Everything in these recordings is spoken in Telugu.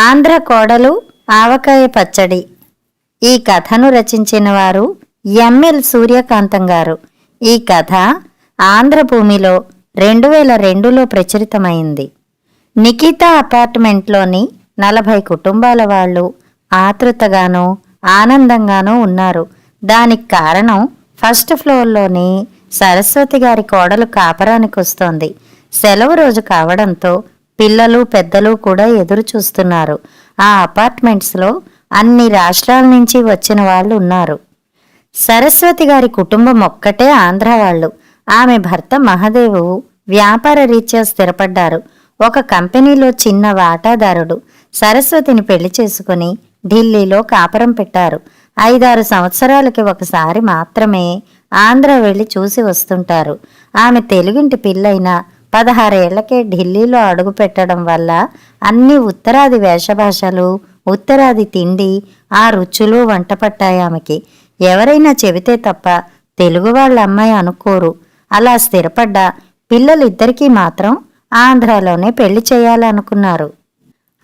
ఆంధ్ర కోడలు ఆవకాయ పచ్చడి. ఈ కథను రచించిన వారు ఎంఎల్ సూర్యకాంతం గారు. ఈ కథ ఆంధ్ర భూమిలో రెండు వేల రెండులో ప్రచురితమైంది. నిఖితా అపార్ట్మెంట్లోని నలభై కుటుంబాల వాళ్ళు ఆతృతగానో ఆనందంగానూ ఉన్నారు. దానికి కారణం ఫస్ట్ ఫ్లోర్లోని సరస్వతి గారి కోడలు కాపరానికి వస్తోంది సెలవు రోజు కావడంతో పిల్లలు పెద్దలు కూడా ఎదురు చూస్తున్నారు. ఆ అపార్ట్మెంట్స్లో అన్ని రాష్ట్రాల నుంచి వచ్చిన వాళ్ళు ఉన్నారు. సరస్వతి గారి కుటుంబం ఒక్కటే ఆంధ్ర వాళ్ళు. ఆమె భర్త మహదేవు వ్యాపార రీత్యా స్థిరపడ్డారు. ఒక కంపెనీలో చిన్న వాటాదారుడు సరస్వతిని పెళ్ళి చేసుకుని ఢిల్లీలో కాపురం పెట్టారు. ఐదారు సంవత్సరాలకి ఒకసారి మాత్రమే ఆంధ్ర వెళ్ళి చూసి వస్తుంటారు. ఆమె తెలుగింటి పిల్లైనా పదహారేళ్ళకే ఢిల్లీలో అడుగు పెట్టడం వల్ల అన్ని ఉత్తరాది వేషభాషలు ఉత్తరాది తిండి ఆ రుచులు వంటపట్టాయి ఆమెకి. ఎవరైనా చెబితే తప్ప తెలుగు వాళ్ళ అమ్మాయి అనుకోరు. అలా స్థిరపడ్డ పిల్లలిద్దరికీ మాత్రం ఆంధ్రాలోనే పెళ్ళి చేయాలనుకున్నారు.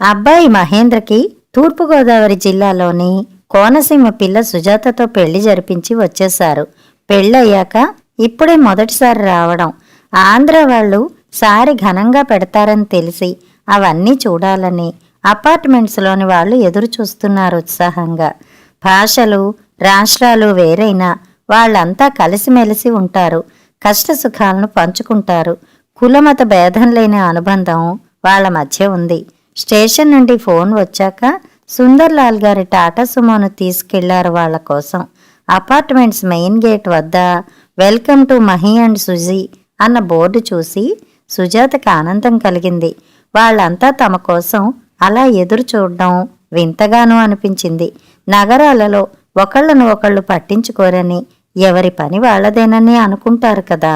అబ్బాయి మహేంద్రకి తూర్పుగోదావరి జిల్లాలోని కోనసీమ పిల్ల సుజాతతో పెళ్ళి జరిపించి వచ్చేశారు. పెళ్ళయ్యాక ఇప్పుడే మొదటిసారి రావడం. ఆంధ్ర వాళ్ళు సారి ఘనంగా పెడతారని తెలిసి అవన్నీ చూడాలని అపార్ట్మెంట్స్లోని వాళ్ళు ఎదురు చూస్తున్నారు ఉత్సాహంగా. భాషలు రాష్ట్రాలు వేరైనా వాళ్ళంతా కలిసిమెలిసి ఉంటారు కష్ట సుఖాలను పంచుకుంటారు. కులమత భేదం లేని అనుబంధం వాళ్ళ మధ్య ఉంది. స్టేషన్ నుండి ఫోన్ వచ్చాక సుందర్లాల్ గారి టాటా సుమోను తీసుకెళ్ళారు వాళ్ళ కోసం. అపార్ట్మెంట్స్ మెయిన్ గేట్ వద్ద welcome to Mahi and Suji అన్న బోర్డు చూసి సుజాతకు ఆనందం కలిగింది. వాళ్ళంతా తమ కోసం అలా ఎదురు చూడడం వింతగానూ అనిపించింది. నగరాలలో ఒకళ్ళను ఒకళ్ళు పట్టించుకోరని ఎవరి పని వాళ్ళదేనని అనుకుంటారు కదా.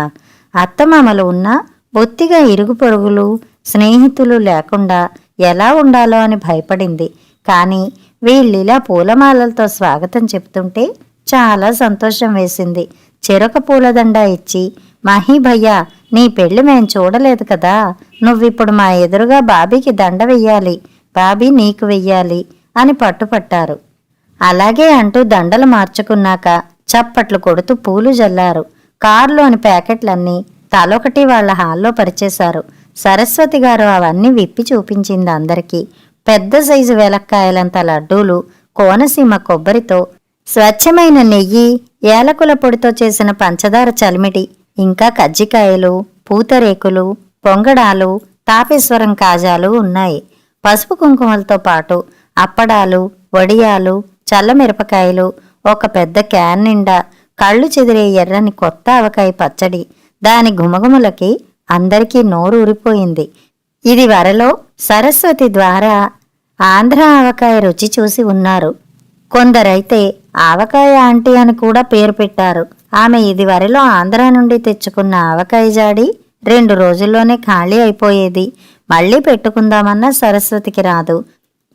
అత్తమామలు ఉన్నా బొత్తిగా ఇరుగు పొరుగులు స్నేహితులు లేకుండా ఎలా ఉండాలో అని భయపడింది. కానీ వీళ్ళిలా పూలమాలలతో స్వాగతం చెప్తుంటే చాలా సంతోషం వేసింది. చెరొక పూలదండ ఇచ్చి మహీ భయ్యా నీ పెళ్ళి మేం చూడలేదు కదా. నువ్విప్పుడు మా ఎదురుగా బాబీకి దండ వెయ్యాలి. బాబీ నీకు వెయ్యాలి అని పట్టుపట్టారు. అలాగే అంటూ దండలు మార్చుకున్నాక చప్పట్లు కొడుతూ పూలు జల్లారు. కారులోని ప్యాకెట్లన్నీ తలొకటి వాళ్ళ హాల్లో పరిచేశారు. సరస్వతి గారు అవన్నీ విప్పి చూపించింది అందరికీ. పెద్ద సైజు వెలక్కాయలంత లడ్డూలు కోనసీమ కొబ్బరితో స్వచ్ఛమైన నెయ్యి ఏలకుల పొడితో చేసిన పంచదార చలిమిటి ఇంకా కజ్జికాయలు పూతరేకులు పొంగడాలు తాపేశ్వరం కాజాలు ఉన్నాయి. పసుపు కుంకుమలతో పాటు అప్పడాలు వడియాలు చల్లమిరపకాయలు ఒక పెద్ద క్యాన్ నిండా కళ్ళు చెదిరే ఎర్రని కొత్త ఆవకాయ పచ్చడి. దాని గుమగుమలకి అందరికీ నోరు ఊరిపోయింది ఇది వరలో సరస్వతి ద్వారా ఆంధ్ర ఆవకాయ రుచి చూసి ఉన్నారు. కొందరైతే ఆవకాయ ఆంటీ అని కూడా పేరు పెట్టారు. ఆమె ఇదివరలో ఆంధ్ర నుండి తెచ్చుకున్న ఆవకాయ జాడి రెండు రోజుల్లోనే ఖాళీ అయిపోయేది. మళ్ళీ పెట్టుకుందామన్నా సరస్వతికి రాదు.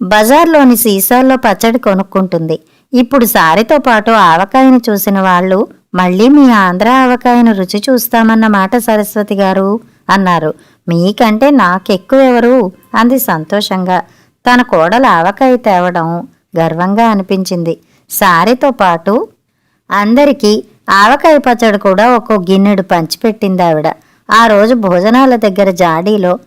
బజార్లోని సీసాల్లో పచ్చడి కొనుక్కుంటుంది. ఇప్పుడు సారితో పాటు ఆవకాయను చూసిన వాళ్ళు మళ్ళీ మీ ఆంధ్ర ఆవకాయను రుచి చూస్తామన్న మాట సరస్వతి గారు అన్నారు. మీకంటే నాకెక్కువెవరు? అంది సంతోషంగా. తన కోడలు ఆవకాయ తేవడం గర్వంగా అనిపించింది. సారితో పాటు అందరికీ ఆవకాయ పచ్చడి కూడా ఒక్కో గిన్నెడు పంచిపెట్టింది ఆవిడ. ఆ రోజు భోజనాల దగ్గర జాడీలో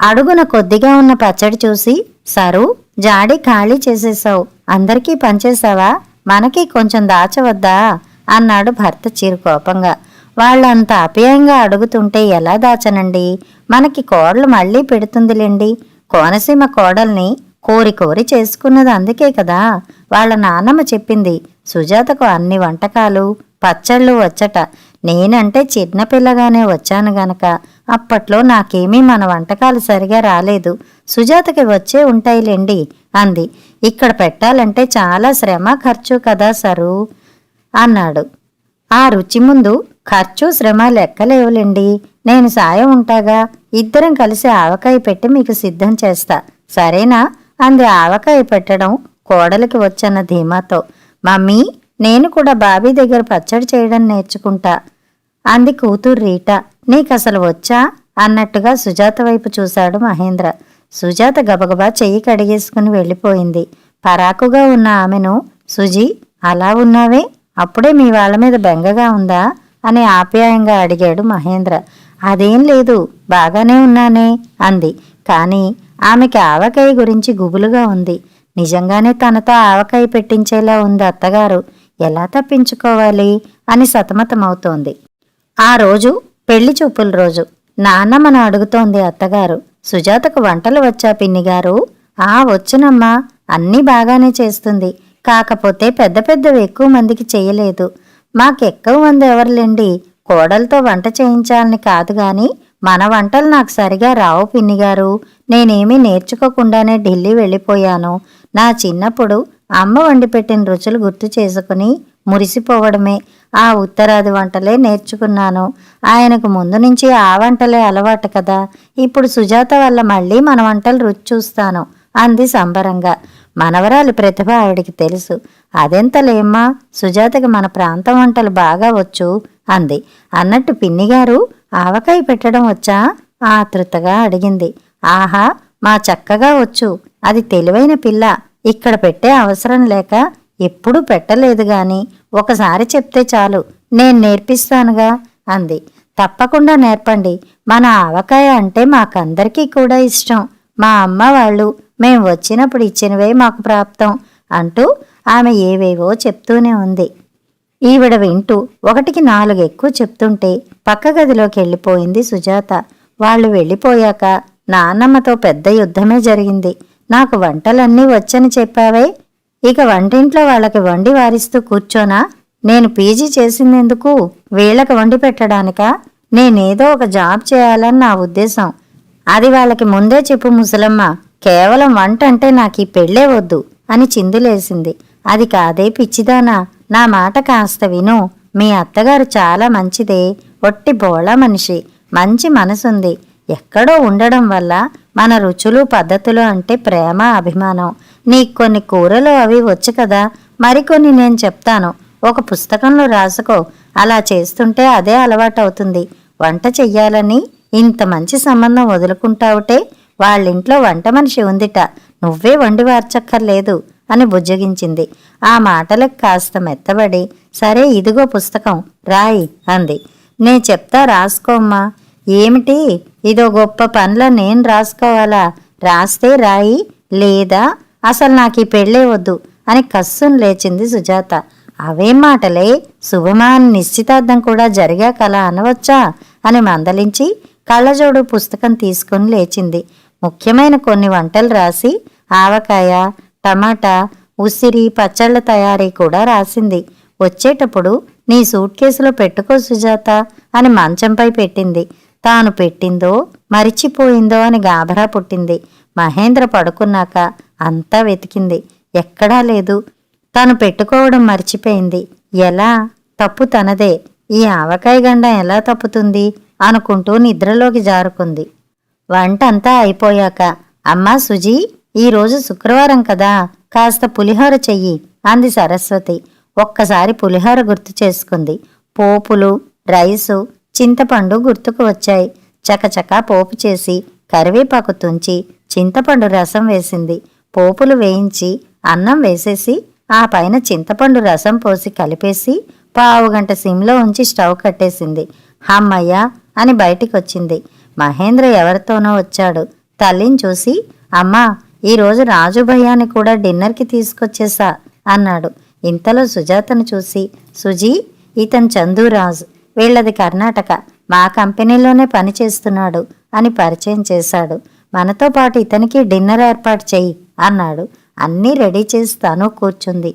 అడుగున కొద్దిగా ఉన్న పచ్చడి చూసి సరు జాడీ ఖాళీ చేసేసావు. అందరికీ పంచేశావా మనకి కొంచెం దాచవద్దా? అన్నాడు భర్త చిరుకోపంగా వాళ్ళంత అపయంగా అడుగుతుంటే ఎలా దాచనండి? మనకి కోడలు మళ్ళీ పెడుతుందిలేండి. కోనసీమ కోడల్ని కోరి కోరి చేసుకున్నది అందుకే కదా. వాళ్ళ నాన్నమ్మ చెప్పింది సుజాతకు అన్ని వంటకాలు పచ్చళ్ళు వచ్చట. నేనంటే చిన్నపిల్లగానే వచ్చాను గనక. అప్పట్లో నాకేమీ మన వంటకాలు సరిగా రాలేదు. సుజాతకి వచ్చే ఉంటాయిలేండి అంది. ఇక్కడ పెట్టాలంటే చాలా శ్రమ ఖర్చు కదా సరు అన్నాడు. ఆ రుచి ముందు ఖర్చు శ్రమ లెక్కలేవులేండి నేను సాయం ఉంటాగా? ఇద్దరం కలిసి ఆవకాయ పెట్టి మీకు సిద్ధం చేస్తా. సరేనా? అంది ఆవకాయ పెట్టడం కోడలికి వచ్చన్న ధీమాతో. మమ్మీ నేను కూడా బాబీ దగ్గర పచ్చడి చేయడం నేర్చుకుంటా. అంది కూతురు రీటా. నీకసలు వచ్చా? అన్నట్టుగా సుజాత వైపు చూశాడు మహేంద్ర. సుజాత గబగబా చెయ్యి కడిగేసుకుని వెళ్ళిపోయింది. పరాకుగా ఉన్న ఆమెను సుజీ అలా ఉన్నావే? అప్పుడే మీ వాళ్ళ మీద బెంగగా ఉందా? అని ఆప్యాయంగా అడిగాడు మహేంద్ర. అదేం లేదు బాగానే ఉన్నానే అంది. కానీ ఆమెకి ఆవకాయ గురించి గుబులుగా ఉంది. నిజంగానే తనతో ఆవకాయ పెట్టించేలా ఉంది అత్తగారు. ఎలా తప్పించుకోవాలి అని సతమతమవుతోంది. ఆ రోజు పెళ్ళి చూపుల రోజు నాన్న మన అడుగుతోంది అత్తగారు సుజాతకు వంటలు వచ్చా పిన్నిగారు? ఆ వచ్చునమ్మా అన్నీ బాగానే చేస్తుంది. కాకపోతే పెద్ద పెద్దవి ఎక్కువ మందికి చేయలేదు మాకెక్కువ మంది ఎవరులేండి? కోడలతో వంట చేయించాలని కాదు గాని మన వంటలు నాకు సరిగా రావు పిన్నిగారు. నేనేమీ నేర్చుకోకుండానే ఢిల్లీ వెళ్ళిపోయాను. నా చిన్నప్పుడు అమ్మ వండి పెట్టిన రుచులు గుర్తు చేసుకుని మురిసిపోవడమే. ఆ ఉత్తరాది వంటలే నేర్చుకున్నాను. ఆయనకు ముందు నుంచి ఆ వంటలే అలవాటు కదా. ఇప్పుడు సుజాత వల్ల మళ్ళీ మన వంటలు రుచి చూస్తాను అంది సంబరంగా. మనవరాలి ప్రతిభ ఆవిడికి తెలుసు. అదెంతలేమ్మా సుజాతకి మన ప్రాంతం వంటలు బాగా వచ్చు అంది. అన్నట్టు పిన్నిగారు ఆవకాయ పెట్టడం వచ్చా? ఆతృతగా అడిగింది. ఆహా మా చక్కగా వచ్చు. అది తెలివైన పిల్ల. ఇక్కడ పెట్టే అవసరం లేక ఎప్పుడూ పెట్టలేదు గాని ఒకసారి చెప్తే చాలు నేను నేర్పిస్తానుగా అంది. తప్పకుండా నేర్పండి. మన ఆవకాయ అంటే మాకందరికీ కూడా ఇష్టం. మా అమ్మ వాళ్ళు మేం వచ్చినప్పుడు ఇచ్చినవే మాకు ప్రాప్తం అంటూ ఆమె ఏవేవో చెప్తూనే ఉంది. ఈవిడ వింటూ ఒకటికి నాలుగు ఎక్కువ చెప్తుంటే పక్క గదిలోకి వెళ్ళిపోయింది సుజాత. వాళ్ళు వెళ్ళిపోయాక నాన్నమ్మతో పెద్ద యుద్ధమే జరిగింది. నాకు వంటలన్నీ వచ్చని చెప్పావే. ఇక వంటింట్లో వాళ్ళకి వండి వారిస్తూ కూర్చోనా? నేను పీజీ చేసిందెందుకు? వీళ్ళకి వండి పెట్టడానికా? నేనేదో ఒక జాబ్ చేయాలని నా ఉద్దేశం. అది వాళ్ళకి ముందే చెప్పు ముసలమ్మ. కేవలం వంట అంటే నాకు ఈ పెళ్ళే వద్దు అని చిందులేసింది. అది కాదే పిచ్చిదానా? నా మాట కాస్త విను. మీ అత్తగారు చాలా మంచిదే. ఒట్టి బోళ మనిషి. మంచి మనసుంది. ఎక్కడో ఉండడం వల్ల మన రుచులు పద్ధతులు అంటే ప్రేమ అభిమానం. నీకు కొన్ని కూరలు అవి వచ్చు కదా మరికొన్ని నేను చెప్తాను. ఒక పుస్తకంలో రాసుకో. అలా చేస్తుంటే అదే అలవాటవుతుంది. వంట చెయ్యాలని ఇంత మంచి సంబంధం వదులుకుంటావుటే వాళ్ళింట్లో వంట మనిషి ఉందిట. నువ్వే వండి వార్చక్కర్లేదు అని బుజ్జగించింది. ఆ మాటలకు కాస్త మెత్తబడి సరే ఇదిగో పుస్తకం రాయి అంది. నే చెప్తా రాసుకోమ్మా. ఏమిటి? ఇదో గొప్ప పనుల నేను రాసుకోవాలా? రాస్తే రాయి లేదా? అసలు నాకు ఈ పెళ్ళే వద్దు అని కస్సును లేచింది సుజాత. అవే మాటలే? శుభమాన్ నిశ్చితార్థం కూడా జరిగా కల అనవచ్చా? అని మందలించి కళ్ళజోడు పుస్తకం తీసుకుని లేచింది. ముఖ్యమైన కొన్ని వంటలు రాసి ఆవకాయ టమాటా ఉసిరి పచ్చళ్ళ తయారీ కూడా రాసింది. వచ్చేటప్పుడు నీ సూట్ కేసులో పెట్టుకో సుజాత అని మంచంపై పెట్టింది. తాను పెట్టిందో మరిచిపోయిందో అని గాభరా పుట్టింది. మహేంద్ర పడుకున్నాక అంతా వెతికింది. ఎక్కడా లేదు. తాను పెట్టుకోవడం మర్చిపోయింది. ఎలా? తప్పు తనదే. ఈ ఆవకాయ గండం ఎలా తప్పుతుంది? అనుకుంటూ నిద్రలోకి జారుకుంది. వంట అంతా అయిపోయాక అమ్మా సుజీ ఈరోజు శుక్రవారం కదా కాస్త పులిహోర చెయ్యి అంది సరస్వతి. ఒక్కసారి పులిహోర గుర్తు చేసుకుంది. పోపులు రైసు చింతపండు గుర్తుకు వచ్చాయి. చకచకా పోపు చేసి కరివేపాకు తుంచి చింతపండు రసం వేసింది. పోపులు వేయించి అన్నం వేసేసి ఆ పైన చింతపండు రసం పోసి కలిపేసి పావుగంట సిమ్లో ఉంచి స్టవ్ కట్టేసింది. హమ్మయ్యా! అని బయటికొచ్చింది. మహేంద్ర ఎవరితోనో వచ్చాడు. తల్లిని చూసి అమ్మా ఈరోజు రాజు భయ్యాన్ని కూడా డిన్నర్కి తీసుకొచ్చేసా అన్నాడు. ఇంతలో సుజాతను చూసి సుజీ ఇతను చందూరాజు వీళ్ళది కర్ణాటక. మా కంపెనీలోనే పని చేస్తున్నాడు అని పరిచయం చేశాడు. మనతో పాటు ఇతనికి డిన్నర్ ఏర్పాటు చెయ్యి అన్నాడు. అన్నీ రెడీ చేసి తను కూర్చుంది.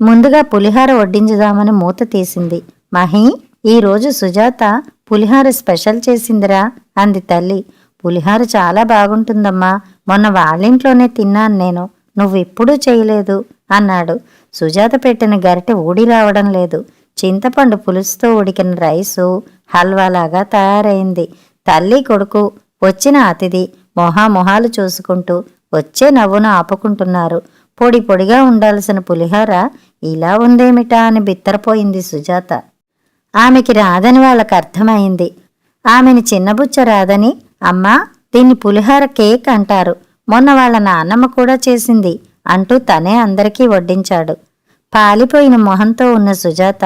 ముందుగా పులిహార వడ్డించుదామని మూత తీసింది. మహి ఈరోజు సుజాత పులిహార స్పెషల్ చేసిందిరా అంది తల్లి. పులిహార చాలా బాగుంటుందమ్మా. మొన్న వాళ్ళింట్లోనే తిన్నాను నేను. నువ్వెప్పుడూ చేయలేదు అన్నాడు. సుజాత పెట్టిన గరిటె ఊడి రావడం లేదు. చింతపండు పులుసుతో ఉడికిన రైసు హల్వాలాగా తయారైంది. తల్లి కొడుకు వచ్చిన అతిథి మొహామొహాలు చూసుకుంటూ వచ్చే నవ్వును ఆపుకుంటున్నారు. పొడి పొడిగా ఉండాల్సిన పులిహోర ఇలా ఉందేమిటా అని బిత్తరపోయింది సుజాత. ఆమెకి రాదని వాళ్ళకు అర్థమైంది. ఆమెని చిన్నబుచ్చ రాదని అమ్మా దీన్ని పులిహోర కేక్ అంటారు. మొన్న వాళ్ళ నాన్నమ్మ కూడా చేసింది అంటూ తనే అందరికీ వడ్డించాడు. పాలిపోయిన మొహంతో ఉన్న సుజాత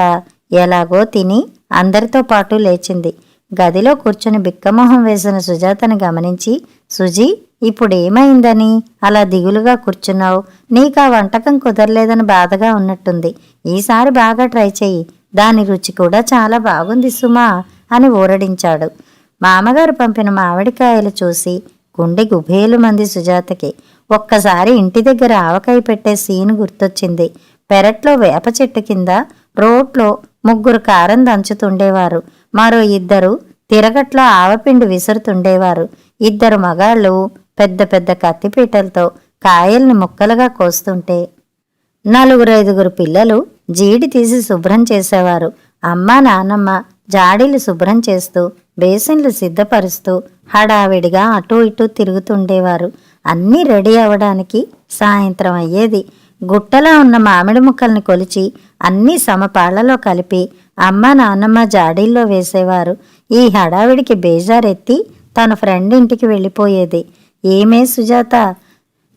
ఎలాగో తిని అందరితో పాటు లేచింది. గదిలో కూర్చుని బిక్కమొహం వేసిన సుజాతని గమనించి సుజీ ఇప్పుడేమైందని? అలా దిగులుగా కూర్చున్నావు. నీకా వంటకం కుదరలేదని బాధగా ఉన్నట్టుంది. ఈసారి బాగా ట్రై చెయ్యి. దాని రుచి కూడా చాలా బాగుంది సుమా అని ఊరడించాడు. మామగారు పంపిన మామిడికాయలు చూసి గుండె గుభేలు మంది సుజాతకి. ఒక్కసారి ఇంటి దగ్గర ఆవకాయ పెట్టే సీన్ గుర్తొచ్చింది. పెరట్లో వేప చెట్టు కింద రోడ్లో ముగ్గురు కారం దంచుతుండేవారు. మరో ఇద్దరు తిరగట్లో ఆవపిండి విసురుతుండేవారు. ఇద్దరు మగాళ్ళు పెద్ద పెద్ద కత్తిపీటలతో కాయల్ని ముక్కలుగా కోస్తుంటే నలుగురు ఐదుగురు పిల్లలు జీడి తీసి శుభ్రం చేసేవారు. అమ్మ నాన్నమ్మ జాడీలు శుభ్రం చేస్తూ బేసిన్లు సిద్ధపరుస్తూ హడావిడిగా అటూ ఇటూ తిరుగుతుండేవారు. అన్నీ రెడీ అవ్వడానికి సాయంత్రం అయ్యేది. గుట్టలా ఉన్న మామిడి ముక్కల్ని కొలిచి అన్నీ సమపాళ్ళలో కలిపి అమ్మ నాన్నమ్మ జాడీల్లో వేసేవారు. ఈ హడావిడికి బేజారెత్తి తన ఫ్రెండ్ ఇంటికి వెళ్ళిపోయేది. ఏమే సుజాత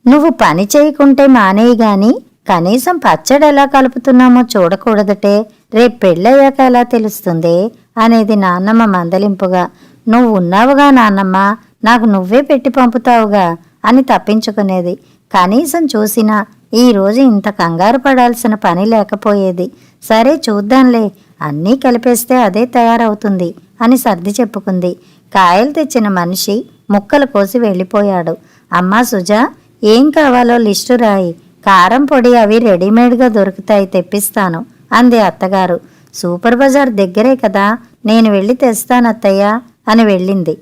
నువ్వు పని చేయకుంటే మానేయి గాని కనీసం పచ్చడి ఎలా కలుపుతున్నామో చూడకూడదటే. రేపు పెళ్ళయ్యాక ఎలా తెలుస్తుంది? అనేది నాన్నమ్మ మందలింపుగా. నువ్వు ఉన్నావుగా నాన్నమ్మ నాకు నువ్వే పెట్టి పంపుతావుగా అని తప్పించుకునేది. కనీసం చూసినా ఈరోజు ఇంత కంగారు పడాల్సిన పని లేకపోయేది. సరే చూద్దాంలే అన్నీ కలిపేస్తే అదే తయారవుతుంది అని సర్ది చెప్పుకుంది. కాయలు తెచ్చిన మనిషి ముక్కలు కోసి వెళ్ళిపోయాడు. అమ్మా సుజా ఏం కావాలో లిస్టు రాయి. కారం పొడి అవి రెడీమేడ్గా దొరుకుతాయి తెప్పిస్తాను అంది అత్తగారు. సూపర్ బజార్ దగ్గరే కదా నేను వెళ్ళి తెస్తాను అత్తయ్య అని వెళ్ళింది.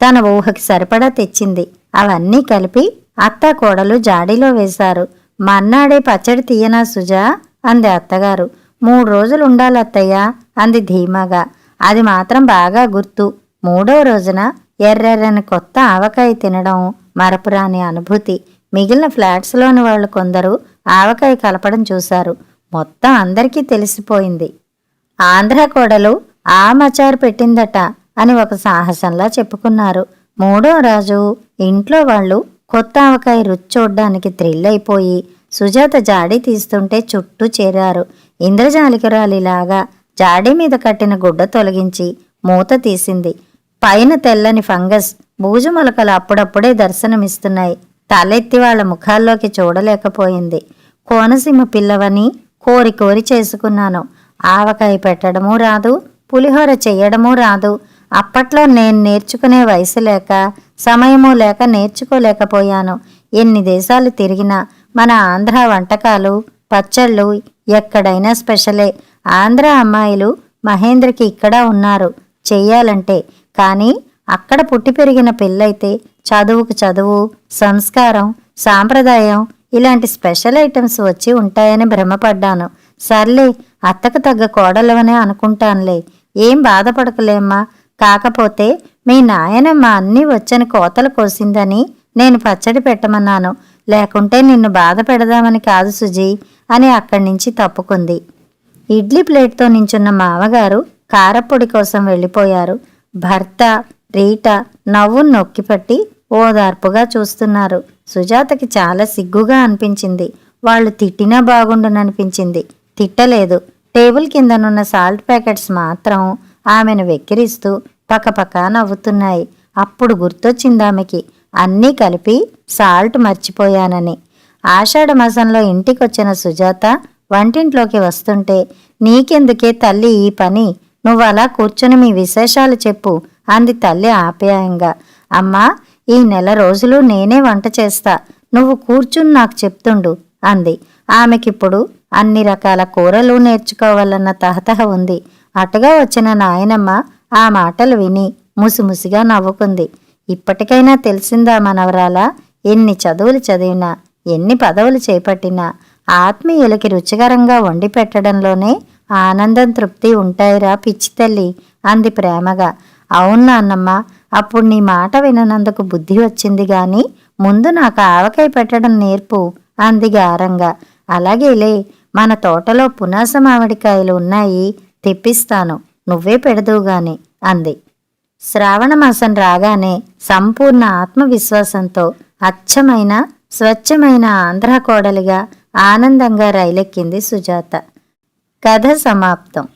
తన ఊహకి సరిపడా తెచ్చింది. అవన్నీ కలిపి అత్త కోడలు జాడీలో వేశారు. మన్నాడే పచ్చడి తీయనా సుజా? అంది అత్తగారు. మూడు రోజులు ఉండాలి అత్తయ్య అంది ధీమాగా. అది మాత్రం బాగా గుర్తు. మూడో రోజున ఎర్రెర్రని కొత్త ఆవకాయ తినడం మరపురాని అనుభూతి. మిగిలిన ఫ్లాట్స్లోని వాళ్ళు కొందరు ఆవకాయ కలపడం చూశారు. మొత్తం అందరికీ తెలిసిపోయింది. ఆంధ్ర కోడలు ఆ మచారు పెట్టిందట అని ఒక సాహసంలా చెప్పుకున్నారు. మూడో రాజు ఇంట్లో వాళ్ళు కొత్త ఆవకాయ రుచి చూడ్డానికి థ్రిల్ అయిపోయి సుజాత జాడి తీస్తుంటే చుట్టూ చేరారు. ఇంద్రజాలికరాలిలాగా జాడి మీద కట్టిన గుడ్డ తొలగించి మూత తీసింది. పైన తెల్లని ఫంగస్ బూజు మొలకలు అప్పుడప్పుడే దర్శనమిస్తున్నాయి. తలెత్తి వాళ్ళ ముఖాల్లోకి చూడలేకపోయింది. కోనసీమ పిల్లవని కోరి కోరి చేసుకున్నాను. ఆవకాయ పెట్టడమూ రాదు పులిహోర చెయ్యడమూ రాదు. అప్పట్లో నేను నేర్చుకునే వయసు లేక సమయము లేక నేర్చుకోలేకపోయాను. ఎన్ని దేశాలు తిరిగినా మన ఆంధ్ర వంటకాలు పచ్చళ్ళు ఎక్కడైనా స్పెషలే. ఆంధ్ర అమ్మాయిలు మహేంద్రకి ఇక్కడ ఉన్నారు చెయ్యాలంటే. కానీ అక్కడ పుట్టి పెరిగిన పిల్లయితే చదువుకు చదువు సంస్కారం సాంప్రదాయం ఇలాంటి స్పెషల్ ఐటమ్స్ వచ్చి ఉంటాయని భ్రమపడ్డాను. సర్లే అత్తకు తగ్గ కోడలవనే అనుకుంటానులే. ఏం బాధపడకలేమ్మా కాకపోతే మీ నాయనమ్మ అన్నీ వచ్చని కోతలు కోసిందని నేను పచ్చడి పెట్టమన్నాను. లేకుంటే నిన్ను బాధ పెడదామని కాదు సుజీ అని అక్కడి నుంచి తప్పుకుంది. ఇడ్లీ ప్లేట్తో నించున్న మామగారు కారపొడి కోసం వెళ్ళిపోయారు. భర్త రీట నవ్వు నొక్కిపట్టి ఓదార్పుగా చూస్తున్నారు. సుజాతకి చాలా సిగ్గుగా అనిపించింది. వాళ్ళు తిట్టినా బాగుండుననిపించింది. తిట్టలేదు. టేబుల్ కిందనున్న సాల్ట్ ప్యాకెట్స్ మాత్రం ఆమెను వెక్కిరిస్తూ పక్కపక్క నవ్వుతున్నాయి. అప్పుడు గుర్తొచ్చింది ఆమెకి. అన్నీ కలిపి సాల్ట్ మర్చిపోయానని. ఆషాఢ మాసంలో ఇంటికొచ్చిన సుజాత వంటింట్లోకి వస్తుంటే నీకెందుకే తల్లి ఈ పని? నువ్వు అలా కూర్చుని మీ విశేషాలు చెప్పు అంది తల్లి ఆప్యాయంగా. అమ్మా ఈ నెల రోజులు నేనే వంట చేస్తా. నువ్వు కూర్చుని నాకు చెప్తుండు అంది. ఆమెకిప్పుడు అన్ని రకాల కూరలు నేర్చుకోవాలన్న తహతహ ఉంది. అటుగా వచ్చిన నాయనమ్మ ఆ మాటలు విని ముసిముసిగా నవ్వుకుంది. ఇప్పటికైనా తెలిసిందా మనవరాల? ఎన్ని చదువులు చదివినా ఎన్ని పదవులు చేపట్టినా ఆత్మీయులకి రుచికరంగా వండి పెట్టడంలోనే ఆనందం తృప్తి ఉంటాయిరా పిచ్చి తల్లి అంది ప్రేమగా. అవునా అన్నమ్మ అప్పుడు నీ మాట విననందుకు బుద్ధి వచ్చింది గాని ముందు నాకు ఆవకాయ పెట్టడం నేర్పు అంది గారంగా. అలాగేలే మన తోటలో పునాస మామిడికాయలు ఉన్నాయి తెప్పిస్తాను. నువ్వే పెడదువుగాని అంది. శ్రావణమాసం రాగానే సంపూర్ణ ఆత్మవిశ్వాసంతో అచ్చమైన స్వచ్ఛమైన ఆంధ్ర కోడలిగా ఆనందంగా రైలెక్కింది సుజాత. కథ సమాప్తం.